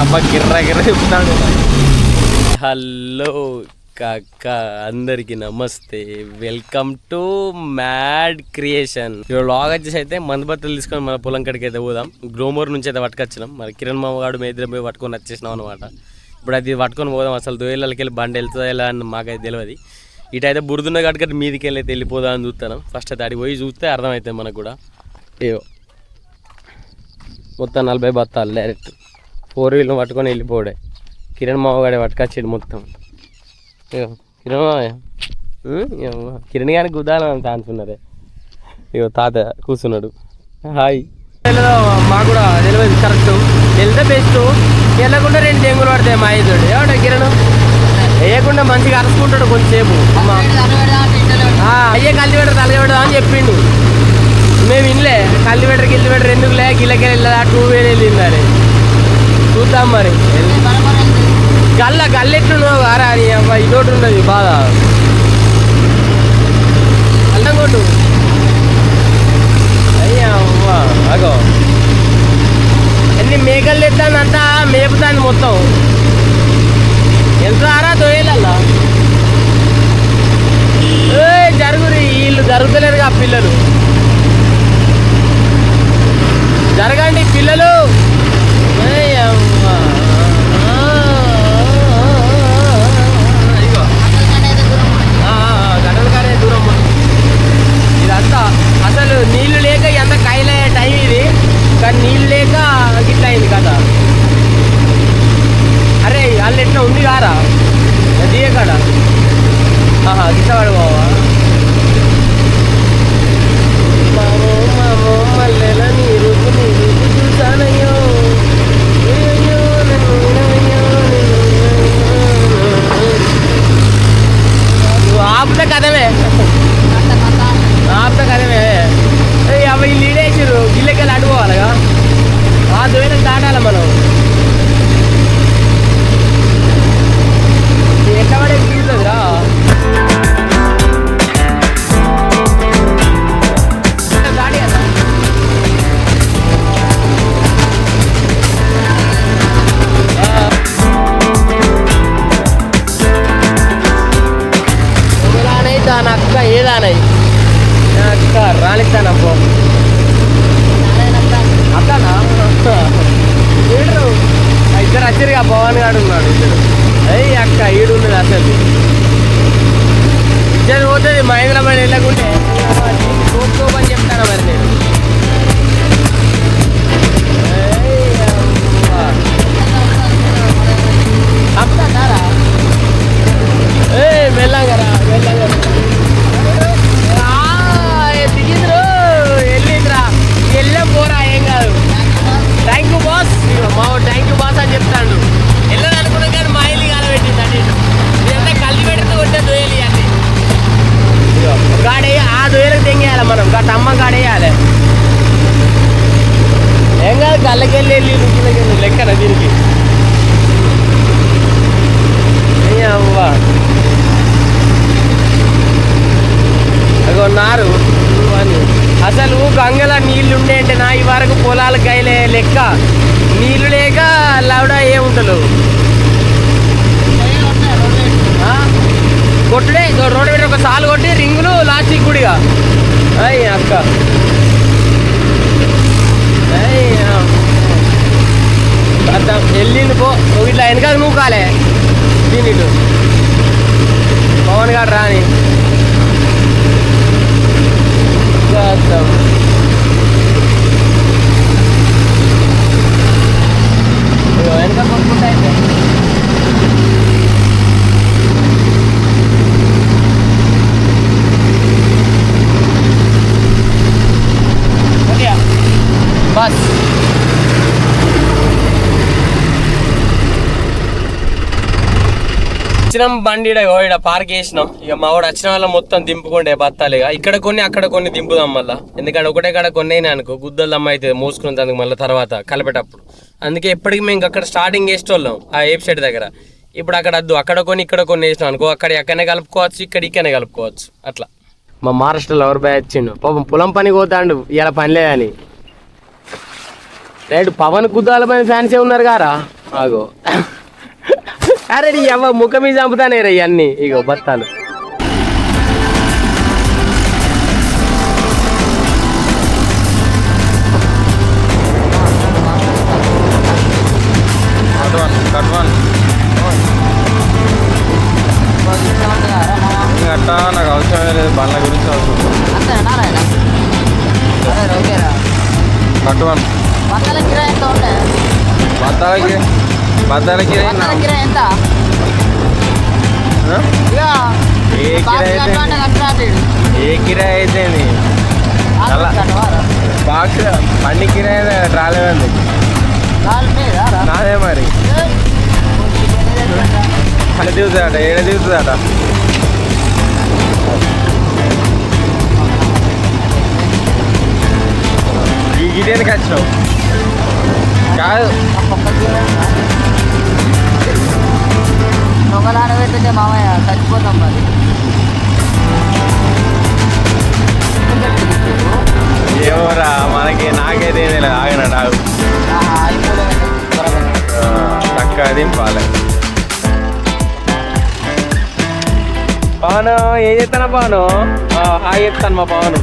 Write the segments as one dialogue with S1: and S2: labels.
S1: అమ్మ గిర్ర గిర్ర చెప్తాడు హలో కాక అందరికి నమస్తే. వెల్కమ్ టు మ్యాడ్ క్రియేషన్ ఇప్పుడు లాగ్ వచ్చేసి అయితే మందు బట్టలు తీసుకొని మన పొలం కడికి అయితే పోదాం. గ్రోమోర్ నుంచి అయితే పట్టుకొచ్చినాం. మరి కిరణ్ మామగాడు మేద్రం పోయి పట్టుకొని వచ్చేసినాం అనమాట ఇప్పుడు అది పట్టుకొని పోదాం. అసలు దోయలకి వెళ్ళి బండి వెళ్తుందా ఎలా అని మాకైతే తెలియదు ఇటైతే బురదున్న కట్టుకట్టి మీదికి వెళ్ళి అయితే వెళ్ళిపోదా అని చూస్తాను ఫస్ట్ అయితే అడిగి పోయి చూస్తే అర్థమవుతుంది మనకు కూడా. ఏవో మొత్తం నలభై బత్తాలు డైరెక్ట్ ఫోర్ వీలర్ పట్టుకొని వెళ్ళిపోడే. కిరణ్ మామగాడే పట్టుకొచ్చాడు మొత్తం. కిరణ్ మామయ్య ఏమో. కిరణ్ గారికి గుద్దాలని ఛాన్స్ ఉన్నదే. ఇగో తాత కూర్చున్నాడు హాయ్. మాకు కూడా తెలియదు కరెక్ట్ వెళ్తే బెస్ట్ వెళ్ళకుండా రెండు డెంగులు పడతాయి మా ఐదుడు ఏమంటే కిరణ్? వేయకుండా మంచిగా అరుచుకుంటాడు కొంచెంసేపు. అయ్యే కల్లి పెట్టరు అని చెప్పిండు. మేము ఇన్లే కల్లి పెట్టరు గిల్లి పెట్టరు ఎందుకు లే వెళ్ళదా టూ వేలు వెళ్ళింది అని చూద్దాం మరి. గల్ల గల్లెట్లున్నావు వారా అని అమ్మ ఇదోటి ఉన్నది బాధ. అల్లం కొట్టు అయ్యా అమ్మ అగో అన్ని మేకలు తెస్తానంతా మేపుతాను మొత్తం ఎంత ఆరా దొయ్యలల్లా ఏయ్, జరుగురి వీళ్ళు జరుగుతలేరుగా పిల్లలు జరగండి పిల్లలు ఏయ్ అమ్మ. ఇదిగో. ఆ, ఆ, గడల కాడే దూరం ఉంది. ఇదంతా అసలు నీళ్ళు లేక ఎంత కాయలే టైం ఇది కానీ నీళ్ళు లేక గిట్ల అయింది కదా అరే వాళ్ళు ఎట్లా ఉంది కారా? దిగే కాడ? ఆహా గిట్ల బావా. మామో మామో మల్లెల నీరు నీరు చూసానయ్యో ఒకదానై అక్క ఏదానై అక్క రానిస్తానప్పో అక్కనా? ఈడు ఇద్దరు అచ్చరిగా పవన్ గాడు ఉన్నాడు ఇద్దరు. అయ్యి అక్క ఈడు ఉన్నది అసలు. ఇద్దరు పోతుంది మహేంద్రబాద్ వెళ్ళకుంటే ఏం కాదు గల్లకెళ్ళి వెళ్ళి లెక్కన దీనికి అవ్వా అగో నారు అసలు గంగల నీళ్ళు ఉండే అంటే నా ఈ వరకు పొలాలకు గైలే లెక్క. నీళ్ళు లేక దీని పవన్ గారు రాని. వచ్చినాం బండి ఈడ పార్క్ చేసినాం. ఇక మా వాడు వచ్చిన వాళ్ళ మొత్తం దింపుకుండే బత్తాలిగా ఇక్కడ కొన్ని అక్కడ కొన్ని దింపుదాం మళ్ళీ. ఎందుకంటే ఒకటే కాడ కొన్ని అయినా అనుకో గుద్దలు అమ్మ అయితే మోసుకున్న దానికి మళ్ళీ తర్వాత కలిపేటప్పుడు. అందుకే ఎప్పటికి మేము అక్కడ స్టార్టింగ్ వేసేటోళ్ళం ఆ వెబ్సైట్ దగ్గర. ఇప్పుడు అక్కడ వద్దు అక్కడ కొన్ని ఇక్కడ కొన్ని వేసినాం అనుకో అక్కడ ఎక్కడనే కలుపుకోవచ్చు ఇక్కడ ఇక్కడనే కలుపుకోవచ్చు. అట్లా. మా మహారాష్ట్రలో ఎవరు బాయ్ వచ్చిండు. పాపం పొలం పని పోతాండు ఇలా పని లేదని రైట్ పవన్ కుద్దాల పని ఫ్యాన్సే ఉన్నారు కారా? ఆగో. అరే నీ అవ్వ ముఖం మీద చంపుతానే రే ఇవన్నీ ఇగో బత్తాలు
S2: కట్వన్ కట్వన్ అట్టా నాకు అవసరమే లేదు బండ్ల గురించి అవసరం కట్వన్
S3: బట్టల కిరాయి ఎంత? కిరాయి
S2: ఏ కిరాయి అయితే ఏ కిరాయి అయితే. బాక్స్ బండి కిరాయి రాలేదండి నాదే మరి. అని దిగుతుందట ఏడ దిగుతుందట ఈ గిటేనికి వచ్చినావు. కాదు.
S3: దొంగలాడ పెట్టుంటే మామయ్య చచ్చిపోతాం మరి.
S2: ఏమోరా మనకి నాకైతే ఏం తెలియదు ఆగినాడు ఆగు చక్కగా దింపాలి.
S1: పవన్ ఏం చేస్తానా పవన్ హాయ్ చెప్తాను మా పవన్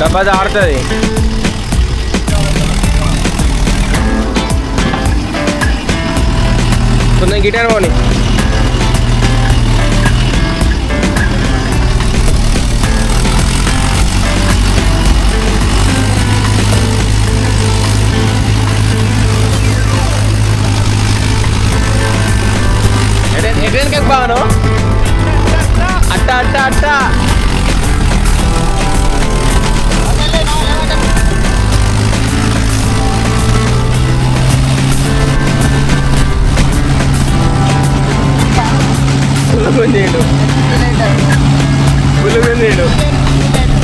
S2: డబ్బా ఆడుతుంది
S1: కొంచెం గిటార్ పోని ఎటువంటి బాను అట్ట అట్ట అట్ట పులుగుందేడు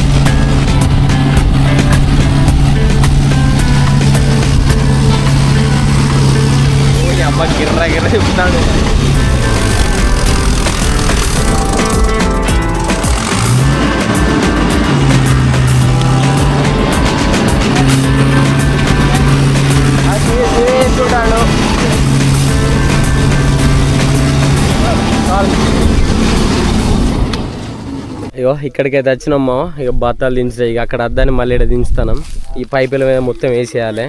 S1: అమ్మ గిర్ర గిర్ర ఇగో ఇక్కడికైతే వచ్చినామో ఇక బత్తాలు దించుతాయి ఇక అక్కడ అద్దాన్ని మళ్ళీ ఇక్కడ దించుతాను. ఈ పైపుల మీద మొత్తం వేసేయాలి.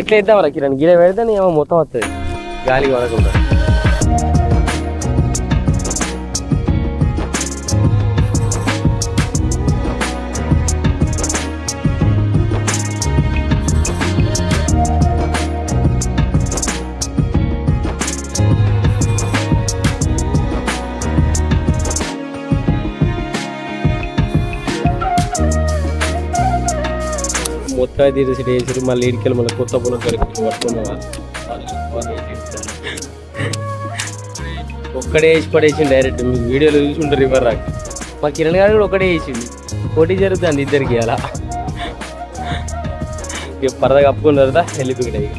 S1: ఇట్లా ఇద్దాం రా కిరణ్. గిడ పెడితే ఏమో మొత్తం వస్తుంది గాలికి వరకుండా మొత్తం తీసి వేసారు మళ్ళీ ఇడికెళ్ళి మళ్ళీ కొత్త పొలం కడుక్కు పట్టుకున్నా ఒక్కడే వేసి పడేసిండు డైరెక్ట్. మీకు వీడియోలో చూసి ఉంటారు ఇవ్వరు? రాక మా కిరణ్ గారు కూడా ఒకటే వేసిండు. పోటీ జరుగుతుంది ఇద్దరికి అలా ఇక పరద కప్పుకున్న తర్వాత వెళ్ళిపోయాడు ఇక.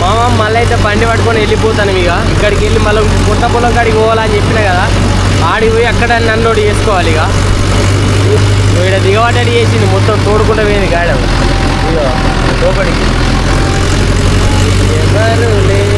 S1: మామ మళ్ళీ అయితే బండి పట్టుకొని వెళ్ళిపోతాను ఇక. ఇక్కడికి వెళ్ళి మళ్ళీ కొత్త పొలం కాడికి పోవాలని చెప్పిన కదా. ఆడికి పోయి అక్కడ అన్లోడ్ చేసుకోవాలి ఇక. ఇక్కడ దిగవాటడి చేసింది మొత్తం తోడుకుంటూ పోయింది గాడ. లోపలికి. ఎవరు లేదు